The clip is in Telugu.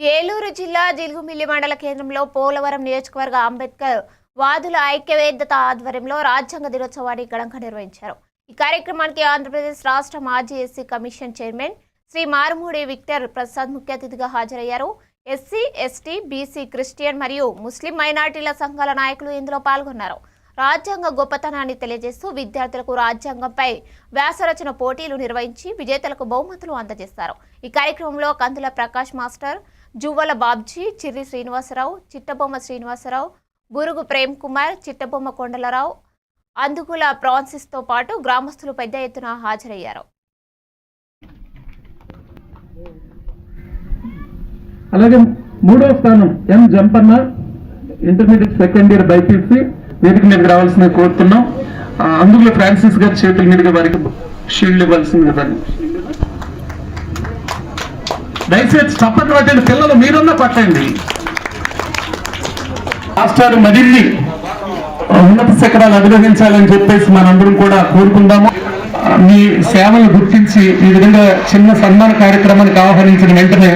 ఏలూరు జిల్లా జిలుగుమిల్లి మండల కేంద్రంలో పోలవరం నియోజకవర్గ అంబేద్కర్ వాదుల ఐక్యవేద్దత ఆధ్వర్యంలో రాజ్యాంగ దినోత్సవాన్ని ఘనంగా నిర్వహించారు. ఈ కార్యక్రమానికి ఆంధ్రప్రదేశ్ రాష్ట్ర మాజీ SC commission chairman Shri Marumudi Victor Prasad ముఖ్య అతిథిగా హాజరయ్యారు. ఎస్సీ ఎస్టీ బీసీ క్రిస్టియన్ మరియు ముస్లిం మైనార్టీల సంఘాల నాయకులు ఇందులో పాల్గొన్నారు. రాజ్యాంగ గొప్పతనాన్ని తెలియజేస్తూ విద్యార్థులకు రాజ్యాంగంపై వ్యాసరచన పోటీలు నిర్వహించి విజేతలకు బహుమతులు అందజేస్తారు. ఈ కార్యక్రమంలో కందుల ప్రకాష్ మాస్టర్ జువ్వల బాబ్జీ చిర్రి శ్రీనివాసరావు చిట్టబొమ్మ శ్రీనివాసరావు బురుగు ప్రేమ్ కుమార్ చిట్టబొమ్మ కొండలరావు అందుకుల ప్రాన్సిస్తో పాటు గ్రామస్తులు పెద్ద ఎత్తున హాజరయ్యారు. అలాగే మూడో స్థానం M Jampanna intermediate second year BiPC వేదిక మీదకి రావాల్సింది కోరుతున్నాం. అందులో ఫ్రాన్సిస్ గారి చేతుల మీదుగా వారికి షీల్డ్ ఇవ్వాల్సింది కదా దయచేసి తప్పక పట్టండి పిల్లలు మీరున్నా పట్టండి మాస్టర్ మరిన్ని ఉన్నత శిఖరాలు అధిరోహించాలని చెప్పేసి మనందరం కూడా కోరుకుందాము. మీ సేవలు గుర్తించి ఈ విధంగా చిన్న సన్మాన కార్యక్రమానికి ఆహ్వానించిన వెంటనే